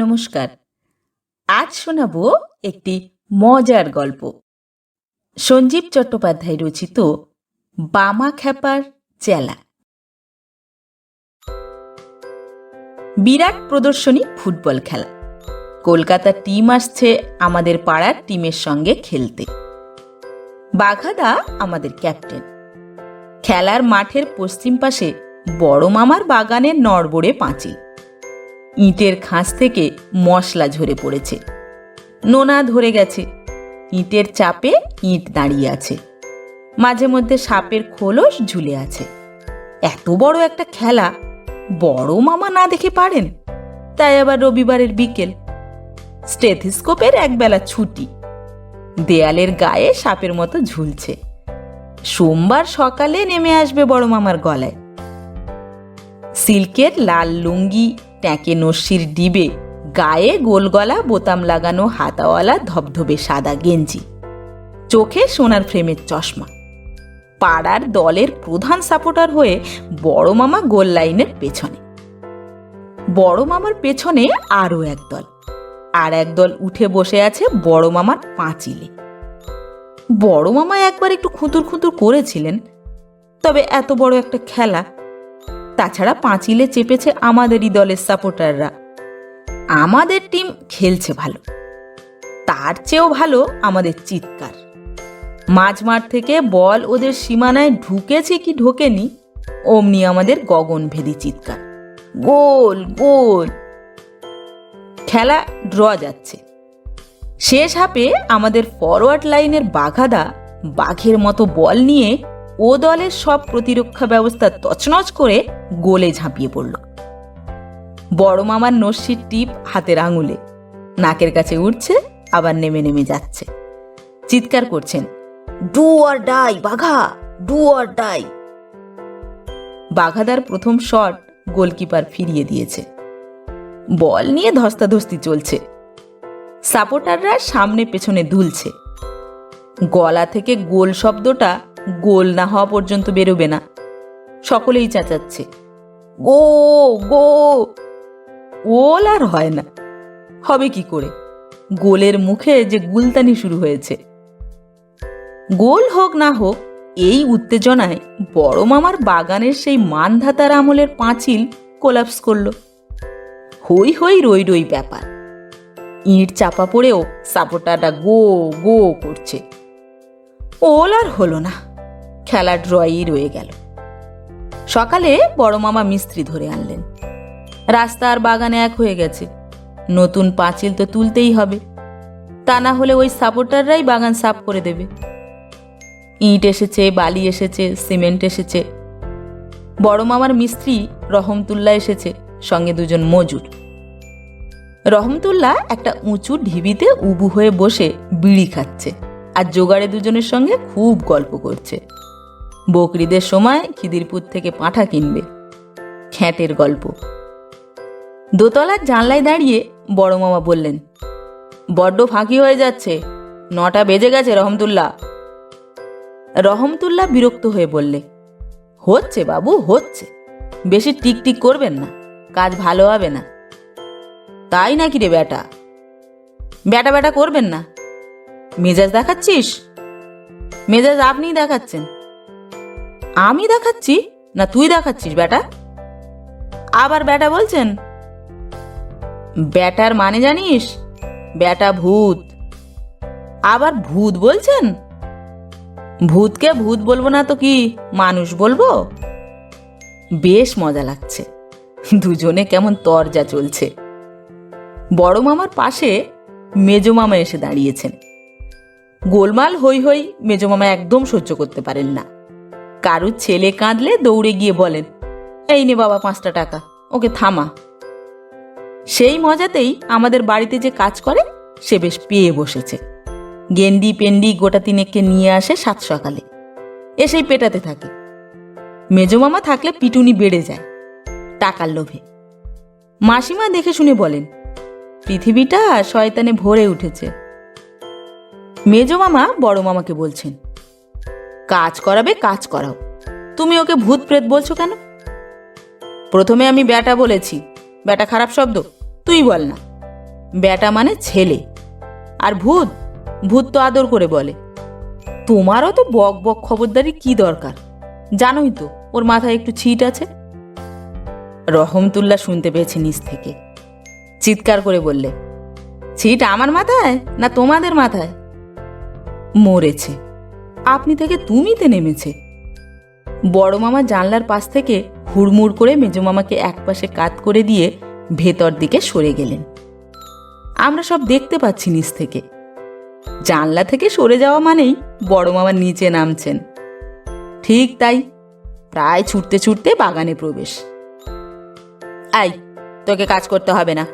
নমস্কার। আজ শোনাব একটি মজার গল্প। সঞ্জীব চট্টোপাধ্যায় রচিত বামা খ্যাপার চেলা। বিরাট প্রদর্শনী ফুটবল খেলা। কলকাতা টিম আসছে আমাদের পাড়ার টিমের সঙ্গে খেলতে। বাঘাদা আমাদের ক্যাপ্টেন। খেলার মাঠের পশ্চিম পাশে বড় মামার বাগানের নড়বড়ে পাঁচিল। ইটের খাঁজ থেকে মশলা ঝরে পড়েছে। নোনা ধরে গেছে। ইটের চাপে ইঁট দাঁড়িয়ে আছে। মাঝে মধ্যে সাপের খোলস ঝুলে আছে। এত বড় একটা খেলা, বড় মামা না দেখে পারেন? তাই আবার রবিবারের বিকেল। স্টেথিস্কোপের একবেলা ছুটি। দেয়ালের গায়ে সাপের মতো ঝুলছে। সোমবার সকালে নেমে আসবে বড় মামার গলায়। সিল্কের লাল লুঙ্গি ট্যাঁকে নস্যির ডিবে, গায়ে গোলগলা বোতাম লাগানো হাতাওয়ালা, ধবধবে সাদা গেঞ্জি। চোখে সোনার ফ্রেমের চশমা। পাড়ার দলের প্রধান সাপোর্টার হয়ে বড় মামা গোল লাইনের পেছনে। বড় মামার পেছনে আরও এক দল আর এক দল উঠে বসে আছে বড় মামার পাঁচিলে। বড় মামা একবার একটু খুঁতুর খুঁতুর করেছিলেন, তবে এত বড় একটা খেলা তাছাড়া পাঁচিলে চেপেছে আমাদেরই দলের সাপোর্টাররা। আমাদের টিম খেলছে ভালো। তার চেয়েও ভালো আমাদের চিৎকার। মাঝমাঠ থেকে বল ওদের সীমানায় ঢুকেছে কি ঢোকেনি, অমনি আমাদের গগনভেদী চিৎকার। গোল গোল। খেলা ড্র যাচ্ছে। শেষ হাপে আমাদের ফরওয়ার্ড লাইনের বাঘাদা বাঘের মতো বল নিয়ে ও দলের সব প্রতিরক্ষা ব্যবস্থা তছনছ করে গোলে ঝাঁপিয়ে পড়ল। বড় মামার নস্যির টিপ হাতের আঙুলে। নাকের কাছে উঠছে আবার নেমে নেমে যাচ্ছে। চিৎকার করছেন, do or die, Bagha, do or die. বাঘাদার প্রথম শট গোলকিপার ফিরিয়ে দিয়েছে। বল নিয়ে ধস্তাধস্তি চলছে। সাপোর্টাররা সামনে পেছনে দুলছে। গলা থেকে গোল শব্দটা গোল না হওয়া পর্যন্ত বেরোবে না। সকলেই চেঁচাচ্ছে। গো গো। ওল আর হয় না। হবে কি করে? গোলের মুখে যে গুলতানি শুরু হয়েছে। গোল হোক না হোক, এই উত্তেজনায় বড় মামার বাগানের সেই মানধাতার আমলের পাঁচিল কোলাপস করল। হই হই রই রই ব্যাপার। ইঁট চাপা পড়েও সাপোর্টাররা গো গো করছে। ওল আর হলো না। খেলা ড্রয়ই রয়ে গেল। সকালে বড় মামা মিস্ত্রি ধরে আনলেন। রাস্তা আর বাগানে এক হয়ে গেছে। নতুন পাঁচিল তো তুলতেই হবে। তা না হলে ওই সাপোর্টাররাই বাগান সাফ করে দেবে। ইট এসেছে, বালি এসেছে, সিমেন্ট এসেছে। বড় মামার মিস্ত্রি রহমতুল্লাহ এসেছে, সঙ্গে দুজন মজুর। রহমতুল্লাহ একটা উঁচু ঢিবিতে উবু হয়ে বসে বিড়ি খাচ্ছে আর জোগাড়ে দুজনের সঙ্গে খুব গল্প করছে। বকরিদের সময় খিদিরপুর থেকে পাঁঠা কিনবে। খ্যাটের গল্প। দোতলার জানলায় দাঁড়িয়ে বড় মামা বললেন, বড্ড ফাঁকি হয়ে যাচ্ছে, নটা বেজে গেছে রহমতুল্লাহ। রহমতুল্লাহ বিরক্ত হয়ে বললে, হচ্ছে বাবু, হচ্ছে। বেশি টিকটিক করবেন না, কাজ ভালো হবে না। তাই নাকি রে বেটা বেটা বেটা করবেন না। মেজাজ দেখাচ্ছিস? মেজাজ আপনিই দেখাচ্ছেন। আমি দেখাচ্ছি না তুই দেখাচ্ছিস, বেটা? আবার বেটা বলছেন? ব্যাটার মানে জানিস? ব্যাটা ভূত। আবার ভূত বলছেন? ভূতকে ভূত বলব না তো কি মানুষ বলব? বেশ মজা লাগছে। দুজনে কেমন তরজা চলছে। বড় মামার পাশে মেজো মামা এসে দাঁড়িয়েছেন। গোলমাল হই হই মেজো মামা একদম সহ্য করতে পারেন না। কারুর ছেলে কাঁদলে দৌড়ে গিয়ে বলেন, এই নে বাবা পাঁচটা টাকা, ওকে থামা। সেই মজাতেই আমাদের বাড়িতে যে কাজ করে, সে বেশ পেয়ে বসেছে। গেন্ডি পেন্ডি গোটা তিনেককে নিয়ে আসে সাত সকালে। এসেই পেটাতে থাকে। মেজো মামা থাকলে পিটুনি বেড়ে যায়, টাকার লোভে। মাসিমা দেখে শুনে বলেন, পৃথিবীটা শয়তানে ভরে উঠেছে। মেজো মামা বড় মামাকে বলছেন কাজ করাবে, কাজ করাও। তুমি ওকে ভূত প্রেত বলছো কেন? প্রথমে আমি ব্যাটা বলেছি। ব্যাটা খারাপ শব্দ, তুই বল না। ব্যাটা মানে ছেলে। আর ভূত ভূত তো আদর করে বলে। তোমারও তো বক বক খবরদারি কি দরকার? জানোই তো, ওর মাথায় একটু ছিট আছে। রহমতুল্লাহ শুনতে পেয়েছে নিচ থেকে। চিৎকার করে বললে, ছিট আমার মাথায় না তোমাদের মাথায়? মরেছে। আপনি থেকে তুমিতে নেমেছে। বড় মামা জানলার পাশ থেকে হুড়মুড় করে মেজো মামাকে একপাশে কাত করে দিয়ে ভেতর দিকে সরে গেলেন। আমরা সব দেখতে পাচ্ছি নিচ থেকে। জানলা থেকে সরে যাওয়া মানেই বড় মামা নিচে নামছেন। ঠিক তাই, প্রায় ছুটতে ছুটতে বাগানে প্রবেশ। আই, তোকে কাজ করতে হবে না।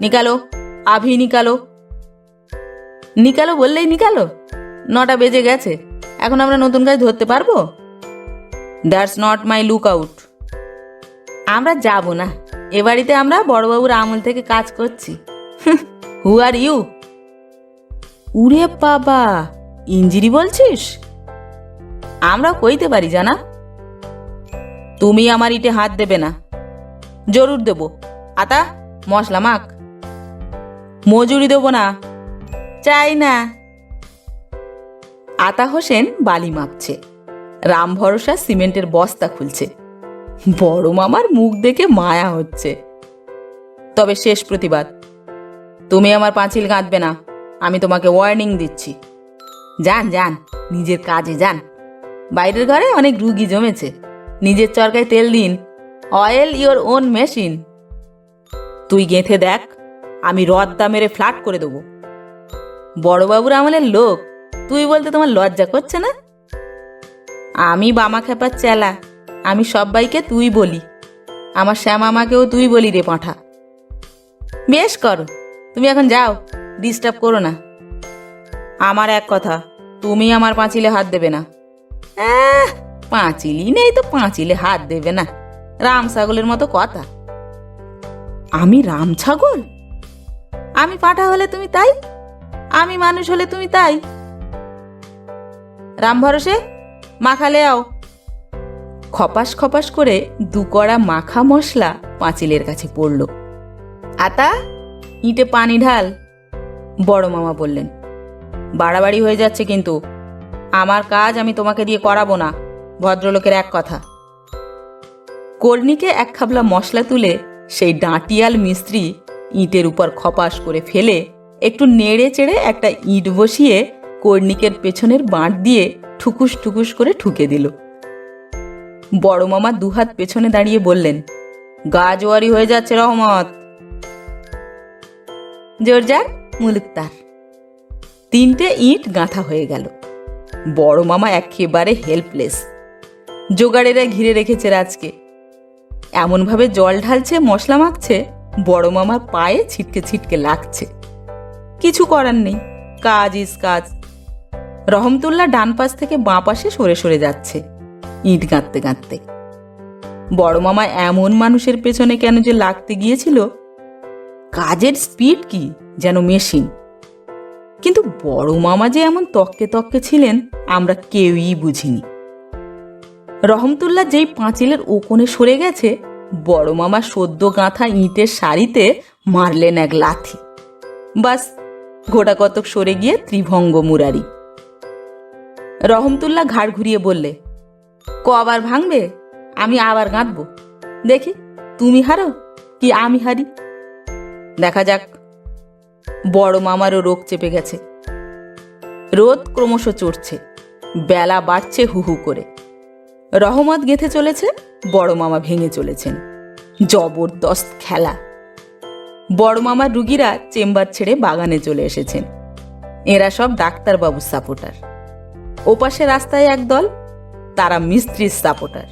নিকালো, আভি নিকালো। নিকালো বললেই নিকালো? নটা বেজে গেছে। এখন আমরা নতুন কাজ ধরতে পারব? That's not my look out আমরা যাব না। এ বাড়িতে আমরা বড়বাবুর আমল থেকে কাজ করছি। হু আর ইউ উরে বাবা ইঞ্জিরি বলছিস? আমরা কইতে পারি, জানা? তুমি আমার ইটে হাত দেবে না। জরুর দেব। আতা, মশলা মাখ। মজুরি দেবো না। চাই না। আতা হোসেন বালি মাপছে। রাম ভরসা সিমেন্টের বস্তা খুলছে। বড় মামার মুখ দেখে মায়া হচ্ছে। তবে শেষ প্রতিবাদ। তুমি আমার পাঁচিল গাঁথবে না, আমি তোমাকে ওয়ার্নিং দিচ্ছি। যান যান, নিজের কাজে যান। বাইরের ঘরে অনেক রুগী জমেছে। নিজের চরকায় তেল দিন। অয়েল ইওর ওন মেশিন তুই গেঁথে দেখ, আমি রদ্দা মেরে ফ্ল্যাট করে দেবো। বড়বাবুর আমলের লোক তুই বলতে তোমার লজ্জা করছে না? আমি বামা খেপার চেলা, আমি সবাইকে তুই বলি, আমার শ্যামামাকেও তুই বলি রে পাঁঠা। বেশ করো, তুমি এখন যাও ডিস্টার্ব করো না। আমার এক কথা, তুমি আমার পাঁচিলে হাত দেবে না। পাঁচিলই নেই তো পাঁচিলে হাত দেবে না। রাম ছাগলের মতো কথা। আমি রাম ছাগল? আমি পাঠা হলে তুমি তাই? আমি মানুষ হলে তুমি তাই? রাম ভরসে? মাখালে আও। খপাস খপাস করে দুকড়া মাখা মশলা পাঁচিলের কাছে পড়ল। আতা, ইটে পানি ঢাল, বড় মামা বললেন। বাড়াবাড়ি হয়ে যাচ্ছে কিন্তু। আমার কাজ আমি তোমাকে দিয়ে করাবো না, ভদ্রলোকের এক কথা। কর্ণিকে এক খাবলা মশলা তুলে সেই ডাঁটিয়াল মিস্ত্রি ইটের উপর খপাস করে ফেলে একটু নেড়ে চেড়ে একটা ইট বসিয়ে কর্ণিকের পেছনের বাঁট দিয়ে ঠুকুস ঠুকুস করে ঠুকে দিল। বড় মামা দুহাত পেছনে দাঁড়িয়ে বললেন, গা জোয়ারি হয়ে যাচ্ছে রহমত। জোরজার মুলুকতার তিনটে ইট গাঁথা হয়ে গেল। বড় মামা একেবারে হেল্পলেস জোগাড়েরা ঘিরে রেখেছে রাজকে। এমনভাবে জল ঢালছে, মশলা মাখছে, বড় মামার পায়ে ছিটকে ছিটকে লাগছে। কিছু করার নেই, কাজ ইস কাজ। রহমতুল্লাহ ডান পাশ থেকে বাঁ পাশে সরে সরে যাচ্ছে। ইট গাঁততে গাঁততে। বড় মামা এমন মানুষের পেছনে কেন যে লাগতে গিয়েছিল? কাজের স্পিড কি যেন মেশিন। কিন্তু বড় মামা যে এমন তককে তককে ছিলেন, আমরা কেউই বুঝিনি। রহমতুল্লাহ যেই পাঁচিলের ওকনে সরে গেছে, বড় মামা সদ্য গাঁথা ইঁটের শাড়িতে মারলেন এক লাথি। বাস, গোটা কতক সরে গিয়ে ত্রিভঙ্গ মুরারি। রহমতুল্লাহ ঘাড় ঘুরিয়ে বললে ক আবার ভাঙবে, আমি আবার গাঁথবো দেখি, তুমি হারো কি আমি হারি? দেখা যাক, বড় মামারও রোগ চেপে গেছে। রোদ ক্রমশ চড়ছে, বেলা বাড়ছে হু হু করে। রহমত গেথে চলেছে, বড় মামা ভেঙে চলেছেন। জবরদস্ত খেলা। বড় মামার রুগীরা চেম্বার ছেড়ে বাগানে চলে এসেছেন। এরা সব ডাক্তারবাবুর সাপোর্টার। ওপাশে রাস্তায় এক দল, তারা মিস্ত্রির সাপোর্টার।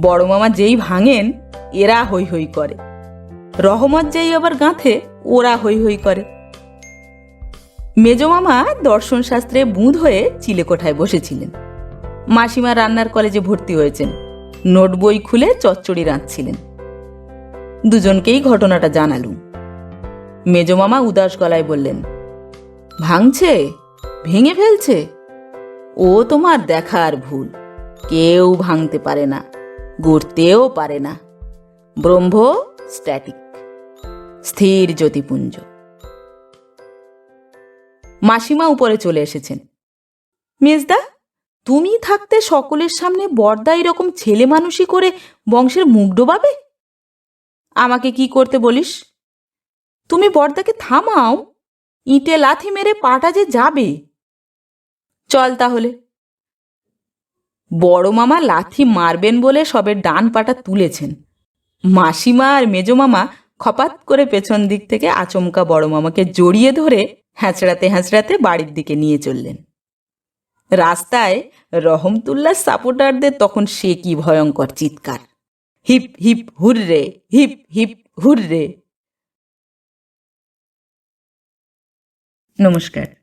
বড় মামা যেই ভাঙেন, এরা হই হই করে। রহমত যেই আবার গাঁথে, ওরা হই হই করে। মেজো মামা দর্শন শাস্ত্রে বুঁদ হয়ে চিলেকোঠায় বসেছিলেন। মাসিমা রান্নার কলেজে ভর্তি হয়েছেন। নোট বই খুলে চচ্চড়ি রাঁধছিলেন। দুজনকেই ঘটনাটা জানালুম। মেজো মামা উদাস গলায় বললেন, ভাঙছে? ভেঙে ফেলছে? ও তোমার দেখার ভুল। কেউ ভাঙতে পারে না, গড়তেও পারে না। ব্রহ্ম স্ট্যাটিক স্থির জ্যোতিপুঞ্জ। মাসিমা উপরে চলে এসেছেন। মেজদা, তুমি থাকতে সকলের সামনে বর্দা এরকম ছেলে মানুষই করে বংশের মুখ ডোবাবে? আমাকে কি করতে বলিস? তুমি বর্দাকে থামাও, ইটে লাথি মেরে পাটা যে যাবে। চল তাহলে। বড় মামা লাথি মারবেন বলে সবে ডান পাটা তুলেছেন। মাসিমা আর মেজো মামা খপাত করে পেছন দিক থেকে আচমকা বড় মামাকে জড়িয়ে ধরে হ্যাঁচড়াতে হ্যাঁচড়াতে বাড়ির দিকে নিয়ে চললেন। রাস্তায় রহমতুল্লাহ সাপোর্টারদের তখন সে কি ভয়ঙ্কর চিৎকার। Hip hip, hurray, hip hip, hurray. নমস্কার।